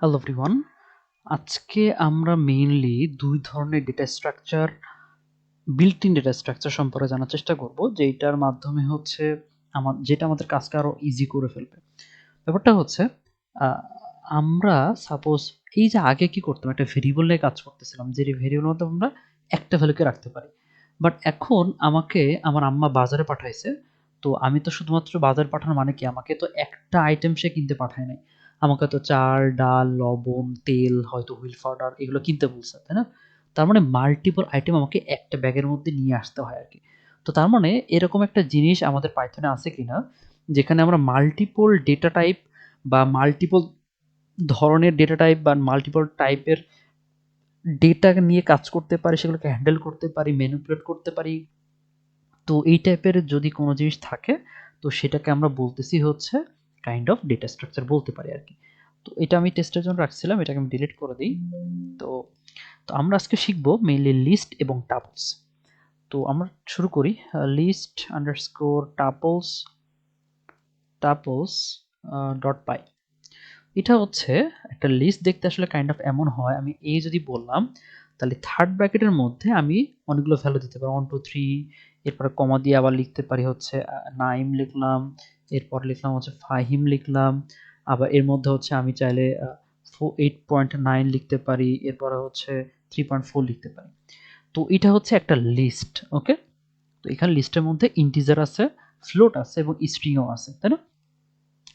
Hello everyone আজকে আমরা mainly দুই ধরনের data structure built in data structure সম্পর্কে জানার চেষ্টা করব যেটার মাধ্যমে হচ্ছে আমার যেটা আমাদের কাজকে আরও ইজি করে ফেলবে। ব্যাপারটা হচ্ছে আমরা সাপোজ এই যে আগে কি করতাম, একটা ভেরিয়েবল নিয়ে কাজ করতেছিলাম, যে ভেরিয়েবল মধ্যে আমরা একটা ভ্যালুকে রাখতে পারি। বাট এখন আমাকে আমার আম্মা বাজারে পাঠাইছে, তো আমি তো শুধুমাত্র বাজার পাঠানো মানে কি, আমাকে তো একটা আইটেম সে কিনতে পাঠায় নাই। আমাকে তো চাল, ডাল, লবণ, তেল, হয়তো হুইল পাউডার এগুলো কিনতে বলছে, তাই না? তার মানে মাল্টিপল আইটেম আমাকে একটা ব্যাগের মধ্যে নিয়ে আসতে হয় আর কি তো তার মানে এরকম একটা জিনিস আমাদের পাইথনে আছে কিনা, যেখানে আমরা মাল্টিপল ডেটা টাইপ বা মাল্টিপল ধরনের ডেটা টাইপ বা মাল্টিপল টাইপের ডেটা নিয়ে কাজ করতে পারি, সেগুলোকে হ্যান্ডেল করতে পারি ম্যানিপুলেট করতে পারি। তো এই টাইপের যদি কোনো জিনিস থাকে, তো সেটাকে আমরা বলতেছি হচ্ছে কাইন্ড অফ ডেটা স্ট্রাকচার বলতে পারি আর কি। তো এটা আমি টেস্টের জন্য রাখছিলাম, এটাকে আমি ডিলিট করে দিই। তো তো আমরা আজকে শিখব মেইনলি লিস্ট এবং টাপলস তো আমরা শুরু করি list underscore tuples tuples dot py এটা হচ্ছে একটা লিস্ট দেখতে আসলে কাইন্ড অফ এমন হয়। আমি এই যদি বললাম, তাহলে থার্ড ব্র্যাকেটের মধ্যে আমি অনেকগুলো ভ্যালু দিতে পারি। ওয়ান টু থ্রি এরপরে কমা দিয়ে আবার লিখতে পারি হচ্ছে নাইম লিখলাম এরপর লিখলাম হচ্ছে ফাহিম লিখলাম। আবার এর মধ্যে হচ্ছে আমি চাইলে এইট পয়েন্ট নাইন লিখতে পারি, এরপরে হচ্ছে থ্রি পয়েন্ট ফোর লিখতে পারি। তো এটা হচ্ছে একটা লিস্ট ওকে তো এখানে লিস্টের মধ্যে ইন্টিজার আছে ফ্লোট আছে এবং স্ট্রিংও আছে, তাই না?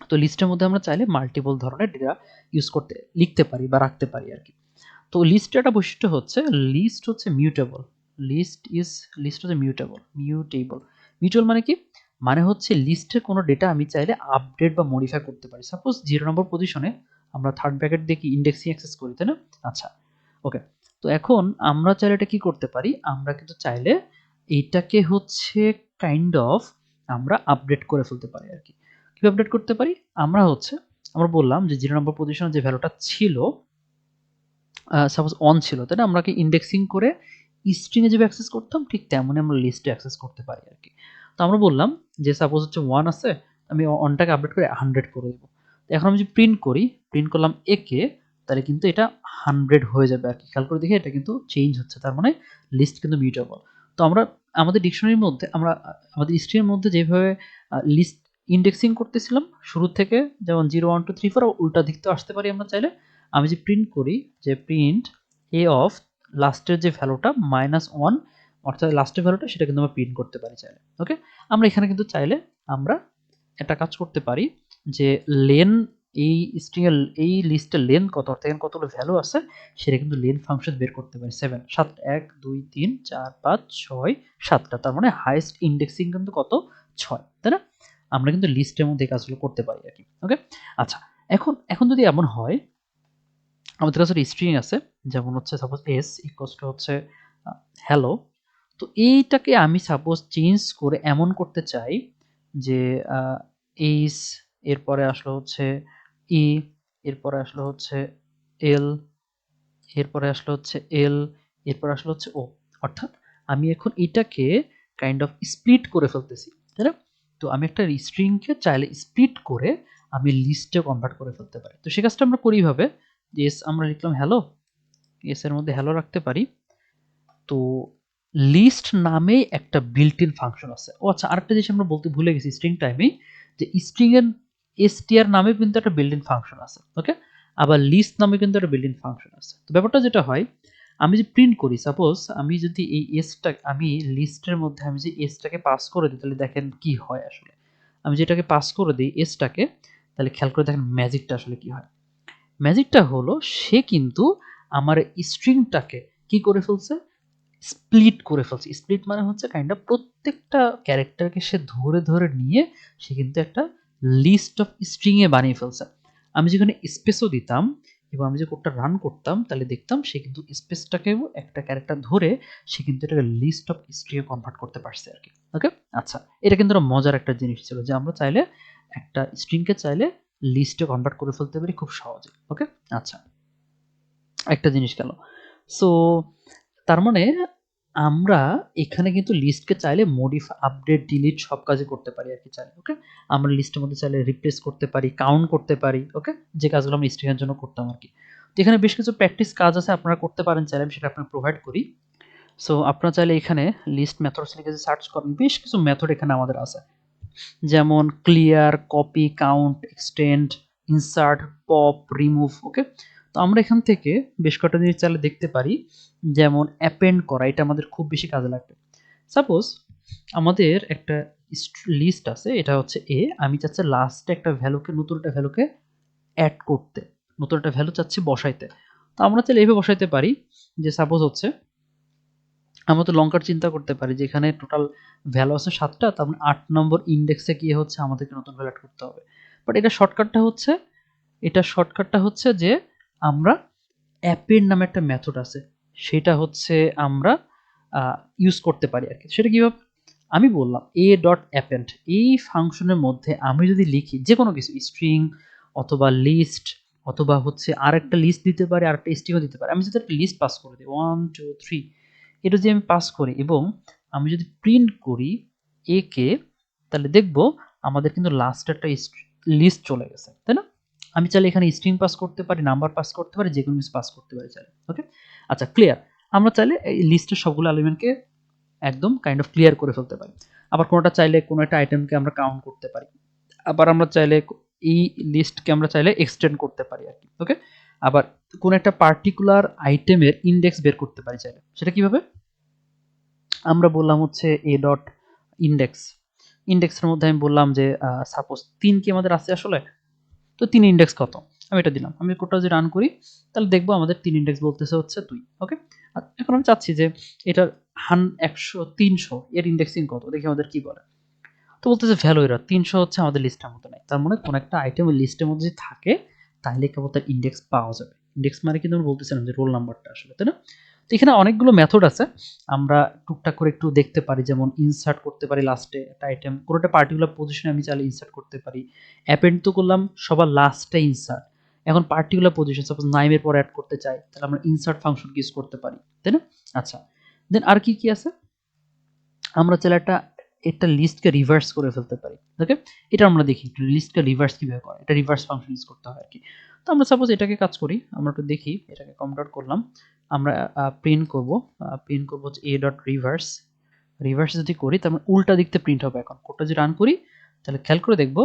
তো লিস্টের মধ্যে আমরা চাইলে মাল্টিপল ধরনের ডেটা ইউজ করতে, লিখতে পারি বা রাখতে পারি আর কি। তো লিস্টের একটা বৈশিষ্ট্য হচ্ছে লিস্ট হচ্ছে মিউটেবল লিস্ট ইজ লিস্ট হচ্ছে মিউটেবল মিউটেবল মিউটেবল মানে কি? মানে হচ্ছে লিস্টের কোনো ডেটা আমি চাইলে আপডেট বা মডিফাই করতে পারি। সাপোজ জিরো নম্বর পজিশনে আমরা থার্ড ব্র্যাকেট দেখি কি ইন্ডেক্সিং অ্যাক্সেস করি, তাই না? আচ্ছা ওকে তো এখন আমরা চাইলে এটা কি করতে পারি? আমরা কিন্তু চাইলে এইটাকে হচ্ছে কাইন্ড অফ আমরা আপডেট করে ফেলতে পারি আর কি। কীভাবে আপডেট করতে পারি? আমরা হচ্ছে, আমরা বললাম যে জিরো নম্বর পজিশনে যে ভ্যালুটা ছিল সাপোজ অন ছিল, তাই না? আমরা কি ইন্ডেক্সিং করে স্ট্রিংয়ে যেভাবে অ্যাক্সেস করতাম, ঠিক তেমনই আমরা লিস্টে অ্যাক্সেস করতে পারি আর কি। তো আমরা বললাম যে সাপোজ হচ্ছে ওয়ান আছে, আমি ওয়ানটাকে আপডেট করে হান্ড্রেড করে দেবো। তো এখন আমি যদি প্রিন্ট করি প্রিন্ট করলাম একে তাহলে কিন্তু এটা হান্ড্রেড হয়ে যাবে। আর কি, খেয়াল করে দেখে, এটা কিন্তু চেঞ্জ হচ্ছে। তার মানে লিস্ট কিন্তু মিউটেবল তো আমরা, আমাদের ডিকশনারির মধ্যে, আমরা, আমাদের স্ট্রিংয়ের মধ্যে যেভাবে লিস্ট ইন্ডেক্সিং করতেছিলাম, শুরু থেকে যেমন zero one two three four উল্টা দিক তো আসতে পারি আমরা চাইলে। আমি যে প্রিন্ট করি, যে প্রিন্ট এ অফ লাস্টের যে ভ্যালুটা মাইনাস ওয়ান অর্থাৎ লাস্টের ভ্যালুটা সেটা কিন্তু আমরা প্রিন্ট করতে পারি চাইলে ওকে আমরা এখানে কিন্তু চাইলে আমরা একটা কাজ করতে পারি যে লেন এই স্ট্রিংয়ের এই লিস্টের লেন কত? অর্থাৎ এখানে কতগুলো ভ্যালু আছে, সেটা কিন্তু লেন ফাংশন বের করতে পারি সেভেন সাত, এক, দুই, তিন, চার, পাঁচ, ছয়, সাতটা, তার মানে হাইস্ট ইন্ডেক্সিং কিন্তু কত? ছয়, তাই না? আমরা কিন্তু লিস্টের মধ্যে কাজগুলো করতে পারি আর কি ওকে আচ্ছা এখন এখন যদি এমন হয়, আমাদের কাছে স্ট্রিং আছে, যেমন হচ্ছে সাপোজ এস ইকোয়াস টু হচ্ছে হ্যালো তো এইটাকে আমি সাপোজ চেঞ্জ করে এমন করতে চাই যে এইস এরপরে আসলো হচ্ছে ই এরপরে আসলো হচ্ছে এল এরপরে আসলো হচ্ছে এল এরপরে আসলো হচ্ছে ও অর্থাৎ আমি এখন এটাকে কাইন্ড অফ স্প্লিট করে ফেলতেছি, তাই না? তো আমি একটা স্ট্রিংকে চাইলে স্প্লিট করে আমি লিস্টে কনভার্ট করে ফেলতে পারি। তো সে কাজটা আমরা করি ভাবে এস আমরা লিখলাম হ্যালো এস এর মধ্যে হ্যালো রাখতে পারি। তো লিস্ট নামে একটা বিল্ট ইন ফাংশন আছে। ও আচ্ছা আরেকটা জিনিস আমরা বলতে ভুলে গেছি স্ট্রিং টাইমে যে স্ট্রিং এর এসটিআর নামে কিন্তু একটা বিল্ট ইন ফাংশন আছে ওকে আবার লিস্ট নামে কিন্তু একটা বিল্ট ইন ফাংশন আছে। তো ব্যাপারটা যেটা হয়, আমি যে প্রিন্ট করি সাপোজ আমি যদি এই এসটা আমি লিস্টের মধ্যে আমি যে এসটাকে পাস করে দিই, তাহলে দেখেন কি হয় আসলে। আমি যেটাকে পাস করে দিই এসটাকে তাহলে খেয়াল করে দেখেন ম্যাজিকটা আসলে কি হয়। ম্যাজিকটা হলো, সে কিন্তু আমার স্ট্রিংটাকে কি করে ফেলছে? স্প্লিট করে ফেলছে। স্প্লিট মানে হচ্ছে কাইন্ড অফ প্রত্যেকটা ক্যারেক্টারকে সে ধরে ধরে নিয়ে সে কিন্তু একটা লিস্ট অফ স্ট্রিংয়ে বানিয়ে ফেলছে। আমি যেখানে স্পেসও দিতাম এবং আমি যে কোডটা রান করতাম, তাহলে দেখতাম সে কিন্তু স্পেসটাকেও একটা ক্যারেক্টার ধরে সে কিন্তু এটাকে লিস্ট অফ স্ট্রিংয়ে কনভার্ট করতে পারছে আর কি। ওকে আচ্ছা এটা কিন্তু মজার একটা জিনিস ছিল যে আমরা চাইলে একটা স্ট্রিংকে চাইলে লিস্টে কনভার্ট করে ফেলতে পারি খুব সহজে। ওকে আচ্ছা একটা জিনিস গেল। সো তার মানে আমরা এখানে কিন্তু লিস্টকে চাইলে মডিফাই আপডেট ডিলিট সব কাজে করতে পারি আর কি চাইলে ওকে আমরা লিস্টের মধ্যে চাইলে রিপ্লেস করতে পারি কাউন্ট করতে পারি ওকে যে কাজগুলো আমরা স্ট্রিংয়ের জন্য করতাম আর কি। তো এখানে বেশ কিছু প্র্যাকটিস কাজ আছে আপনারা করতে পারেন চাইলে, আমি সেটা আপনাকে প্রোভাইড করি। সো আপনারা চাইলে এখানে লিস্ট মেথডস লিখে সার্চ করেন, বেশ কিছু মেথড এখানে আমাদের আছে। যেমন clear copy count extend insert pop remove okay তো আমরা এখান থেকে বেশ কয়েকটা জিনিস চাইলে দেখতে পারি। যেমন অ্যাপেন্ড করা, এটা আমাদের খুব বেশি কাজে লাগবে। সাপোজ আমাদের একটা লিস্ট আছে, এটা হচ্ছে এ আমি চাচ্ছি লাস্টে একটা ভ্যালুকে নতুন একটা ভ্যালুকে অ্যাড করতে, নতুন একটা ভ্যালু চাচ্ছি বসাইতে। তো আমরা চাইলে এইভাবে বসাইতে পারি যে সাপোজ হচ্ছে আমরা তো লঙ্কার চিন্তা করতে পারি যে এখানে টোটাল ভ্যালু আছে সাতটা, তার মানে আট নম্বর ইন্ডেক্সে গিয়ে হচ্ছে আমাদেরকে নতুন ভ্যালু অ্যাড করতে হবে। বাট এটা শর্টকাটটা হচ্ছে, এটা শর্টকাটটা হচ্ছে যে আমরা অ্যাপের নামে একটা মেথড আছে। সেটা হচ্ছে আমরা ইউজ করতে পারি আর কি। সেটা কীভাবে? আমি বললাম এ ডট অ্যাপেন্ড এই ফাংশনের মধ্যে আমি যদি লিখি যে কোনো কিছু স্ট্রিং অথবা লিস্ট অথবা হচ্ছে আর একটা লিস্ট দিতে পারি আর একটা স্ট্রিংও দিতে পারি। আমি যদি একটা লিস্ট পাস করে দিই ওয়ান টু থ্রি এটা যদি আমি পাস করি এবং আমি যদি প্রিন্ট করি এ কে, তাহলে দেখব আমাদের কিন্তু লাস্ট একটা লিস্ট চলে গেছে, তাই না? আমি চাইলে এখানে স্ট্রিং পাস করতে পারি নাম্বার পাস করতে পারি যে কোনো কিছু পাস করতে পারি চাইলে ওকে আচ্ছা ক্লিয়ার আমরা চাইলে এই লিস্টের সবগুলো এলিমেন্টকে একদম কাইন্ড অফ ক্লিয়ার করে ফেলতে পারি। আবার কোনোটা চাইলে কোনো একটা আইটেমকে আমরা কাউন্ট করতে পারি। আবার আমরা চাইলে এই লিস্টকে আমরা চাইলে এক্সটেন্ড করতে পারি আর কি ওকে আবার কোন একটা পার্টিকুলার আইটেমের ইন্ডেক্স বের করতে পারি চাইলে। সেটা কীভাবে? আমরা বললাম হচ্ছে এ ডট ইন্ডেক্স ইন্ডেক্সের মধ্যে আমি বললাম যে সাপোজ তিন কি আমাদের আছে আসলে? তো তিন ইন্ডেক্স কত? আমি এটা দিলাম। আমি কোডটা যদি রান করি, তাহলে দেখব আমাদের তিন ইন্ডেক্স বলতেছে হচ্ছে দুই ওকে এখন আমি চাচ্ছি যে এটার হান একশো, তিনশো, এর ইন্ডেক্সিং কত? দেখি আমাদের কি বলে। তো বলতেছে ভ্যালু এরা, তিনশো হচ্ছে আমাদের লিস্টের মধ্যে নেই। তার মানে কোনো একটা আইটেম লিস্টের মধ্যে যদি থাকে তাহলে কেবল তার ইন্ডেক্স পাওয়া যাবে। ইন্ডেক্স মানে কিন্তু আমি বলতেছিলাম যে রোল নাম্বারটা আসলে, তাই না? তো এখানে অনেকগুলো মেথড আছে। আমরা টুকটাক করে একটু দেখতে পারি, যেমন ইনসার্ট করতে পারি লাস্টে একটা আইটেম কোনো একটা পার্টিকুলার পজিশনে আমি চাইলে ইনসার্ট করতে পারি। অ্যাপেন্ড তো করলাম, সবার লাস্টে ইনসার্ট এখন পার্টিকুলার পজিশন সাপোজ নাইমের পর অ্যাড করতে চাই, তাহলে আমরা ইনসার্ট ফাংশন ইউজ করতে পারি, তাই না? আচ্ছা দেন আর কি কি আছে? আমরা চাইলে একটা একটা লিস্টকে রিভার্স করে ফেলতে পারি ওকে এটা আমরা দেখি লিস্টকে রিভার্স কীভাবে করে? এটা রিভার্স ফাংশন ইউজ করতে হয় আর কি। তো আমরা সাপোজ এটাকে কাজ করি, আমরা একটু দেখি, এটাকে কমপ্লিট করলাম। আমরা প্রিন্ট করব প্রিন্ট করব যে এ ডট রিভার্স রিভার্স যদি করি, তার মানে উল্টা দিকতে প্রিন্ট হবে এখন। কোডটা যদি রান করি, তাহলে খেয়াল করে দেখব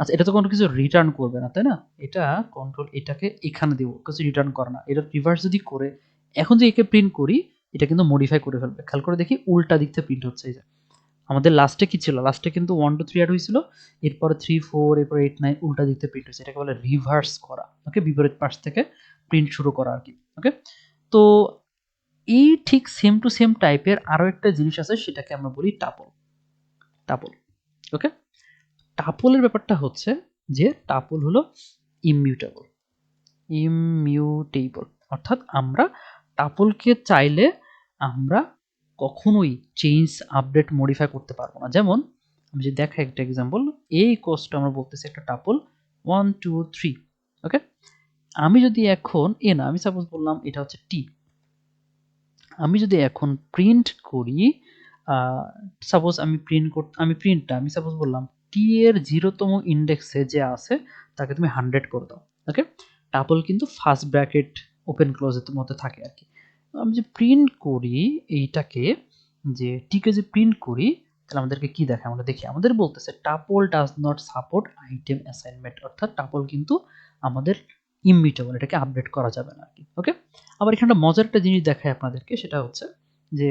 আচ্ছা এটা তো কোনো কিছু রিটার্ন করবে না, তাই না? এটা কন্ট্রোল এটাকে এখানে দেবো কিছু রিটার্ন করে না। এটা রিভার্স যদি করে, এখন যে একে প্রিন্ট করি, এটা কিন্তু মডিফাই করে ফেলবে। খেয়াল করে দেখি, উল্টা দিক থেকে প্রিন্ট হচ্ছে, এই যে। আমাদের লাস্টে কি ছিল? লাস্টে কিন্তু ওয়ান টু থ্রি অ্যাড হয়েছিল। এরপরে থ্রি ফোর এরপরে এইট নাইন উল্টা থেকে প্রিন্ট হয়েছে। এটাকে বলে রিভার্স করা। ওকে বিপরীত পাশ থেকে প্রিন্ট শুরু করা আর কি। ওকে তো এই ঠিক সেম টু সেম টাইপের আরও একটা জিনিস আছে, সেটাকে আমরা বলি টাপল টাপল ওকে টাপলের ব্যাপারটা হচ্ছে যে টাপল হলো ইমিউটেবল ইমিউটেবল অর্থাৎ আমরা টাপলকে চাইলে আমরা কখনোই চেঞ্জ আপডেট মডিফাই করতে পারব না। যেমন, আমি যদি দেখা একটা এক্সাম্পল এই কোর্সটা আমরা বলতেছি একটা tuple one two three okay আমি যদি এখন এ না, আমি সাপোজ বললাম এটা হচ্ছে টি আমি যদি এখন প্রিন্ট করি সাপোজ আমি প্রিন্ট কর আমি প্রিন্টটা আমি সাপোজ বললাম টি এর জিরোতম ইন্ডেক্সে যে আছে, তাকে তুমি হান্ড্রেড করে দাও ওকে টাপল কিন্তু ফার্স্ট ব্র্যাকেট ওপেন ক্লোজের মধ্যে থাকে আর কি। আমি যে প্রিন্ট করি এইটাকে, যে টিকে যে প্রিন্ট করি, তাহলে আমাদেরকে কি দেখে আমরা দেখি, আমাদের বলতেছে tuple does not support item assignment অর্থাৎ টাপল কিন্তু আমাদের ইমিউটেবল এটাকে আপডেট করা যাবে না আর কি ওকে আবার এখানে একটা মজার একটা জিনিস দেখায় আপনাদেরকে, সেটা হচ্ছে যে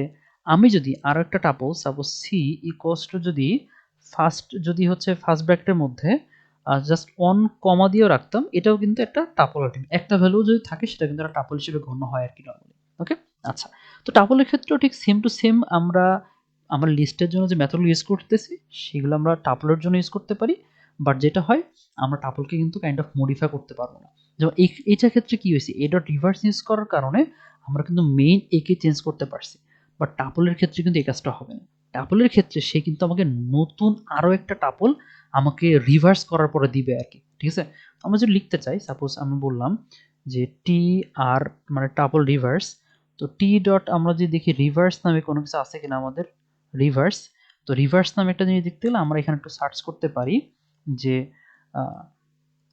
আমি যদি আরও একটা tuple suppose c equals two যদি ফার্স্ট যদি হচ্ছে ফার্স্ট ব্র্যাকেটের মধ্যে জাস্ট অন কমা দিয়েও রাখতাম, এটাও কিন্তু একটা টাপল আইটেম একটা ভ্যালু যদি থাকে, সেটা কিন্তু একটা টাপল হিসেবে গণ্য হয় আর কি নর্মালি ওকে আচ্ছা। তো টাপলের ক্ষেত্রেও ঠিক সেম টু সেম আমরা আমরা লিস্টের জন্য যে মেথডগুলো ইউজ করতেছি, সেগুলো আমরা টাপলের জন্য ইউজ করতে পারি। বাট যেটা হয়, আমরা টাপলকে কিন্তু কাইন্ড অফ মডিফাই করতে পারব না। যেমন এই, এইটার ক্ষেত্রে কী হয়েছে এ ডট রিভার্স ইউজ করার কারণে আমরা কিন্তু মেইন একে চেঞ্জ করতে পারছি। বাট টাপলের ক্ষেত্রে কিন্তু এই কাজটা হবে না। টাপলের ক্ষেত্রে সে কিন্তু আমাকে নতুন আরও একটা টাপল আমাকে রিভার্স করার পরে দিবে আর কি। ঠিক আছে? আমরা যদি লিখতে চাই সাপোজ আমি বললাম যে টি আর মানে টাপল রিভার্স তো টি ডট আমরা যদি দেখি রিভার্স নামে কোনো কিছু আছে কিনা আমাদের? রিভার্স তো রিভার্স নামে একটা জিনিস দেখতে গেলে আমরা এখানে একটু সার্চ করতে পারি যে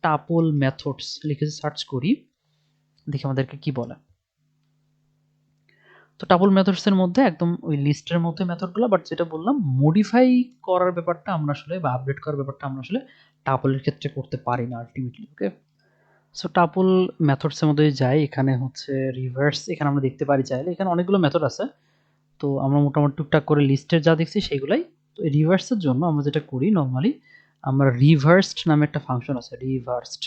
টাপল মেথডস লিখে সার্চ করি, দেখি আমাদেরকে কি বলে। তো টাপল মেথডসের মধ্যে একদম ওই লিস্টের মধ্যে মেথডগুলো বাট যেটা বললাম মডিফাই করার ব্যাপারটা আমরা আসলে বা আপডেট করার ব্যাপারটা আমরা আসলে টাপলের ক্ষেত্রে করতে পারি না আলটিমেটলি ওকে সো টাপল মেথডসের মধ্যে যাই, এখানে হচ্ছে রিভার্স এখানে আমরা দেখতে পারি চাইলে, এখানে অনেকগুলো মেথড আছে। তো আমরা মোটামুটি টুকটাক করে লিস্টের যা দেখছি সেগুলাই। তো রিভার্সের জন্য আমরা যেটা করি নর্মালি আমরা রিভার্সড নামে একটা ফাংশন আছে রিভার্সড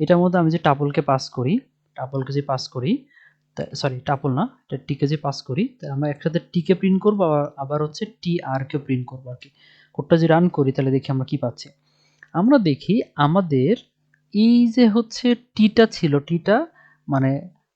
এটার মধ্যে আমি যে টাপলকে পাস করি টাপলকে যে পাস করি সরি টাপল না, এটা টিকে যে পাস করি, তা আমরা একসাথে টিকে প্রিন্ট করব, আবার হচ্ছে টি আর কে প্রিন্ট করব আর কি। কোডটা যে রান করি, তাহলে দেখি আমরা কি পাচ্ছি। আমরা দেখি আমাদের এই যে হচ্ছে টিটা ছিল, টিটা মানে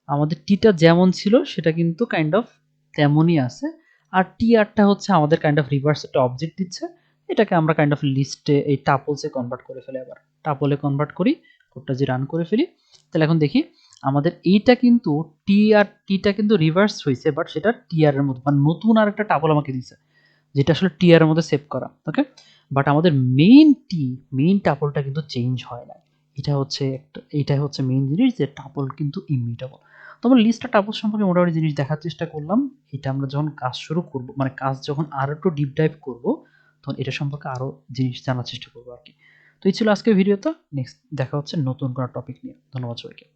আমাদের টিটা যেমন ছিল, সেটা কিন্তু কাইন্ড অফ তেমনই আছে। আর টি আরটা হচ্ছে আমাদের কাইন্ড অফ রিভার্স একটা অবজেক্ট দিচ্ছে। এটাকে আমরা কাইন্ড অফ লিস্টে এই টাপলসে কনভার্ট করে ফেলি আবার। টাপলে কনভার্ট করি কোডটা যে রান করে ফেলি। তাহলে এখন দেখি, আমাদের এইটা কিন্তু টি আর টিটা কিন্তু রিভার্স হয়েছে বাট সেটা টি আর এর মধ্যে মানে নতুন আর একটা টাপল আমাকে দিছে, যেটা আসলে টি আর এর মধ্যে সেভ করা ওকে বাট আমাদের মেইন টি মেইন টাপলটা কিন্তু চেঞ্জ হয় না এটা হচ্ছে একটা, এটাই হচ্ছে মেইন জিনিস যে টাপল কিন্তু ইমিউটেবল তো আমরা লিস্টটা টাপল সম্পর্কে মোটামুটি জিনিস দেখার চেষ্টা করলাম। এটা আমরা যখন কাজ শুরু করব মানে কাজ যখন আরও একটু ডিপ ডাইভ করব, তখন এটা সম্পর্কে আরও জিনিস জানার চেষ্টা করব আর কি। তো এই ছিল আজকের ভিডিওটা নেক্সট দেখা হচ্ছে নতুন কোনো টপিক নিয়ে। ধন্যবাদ সবাইকে।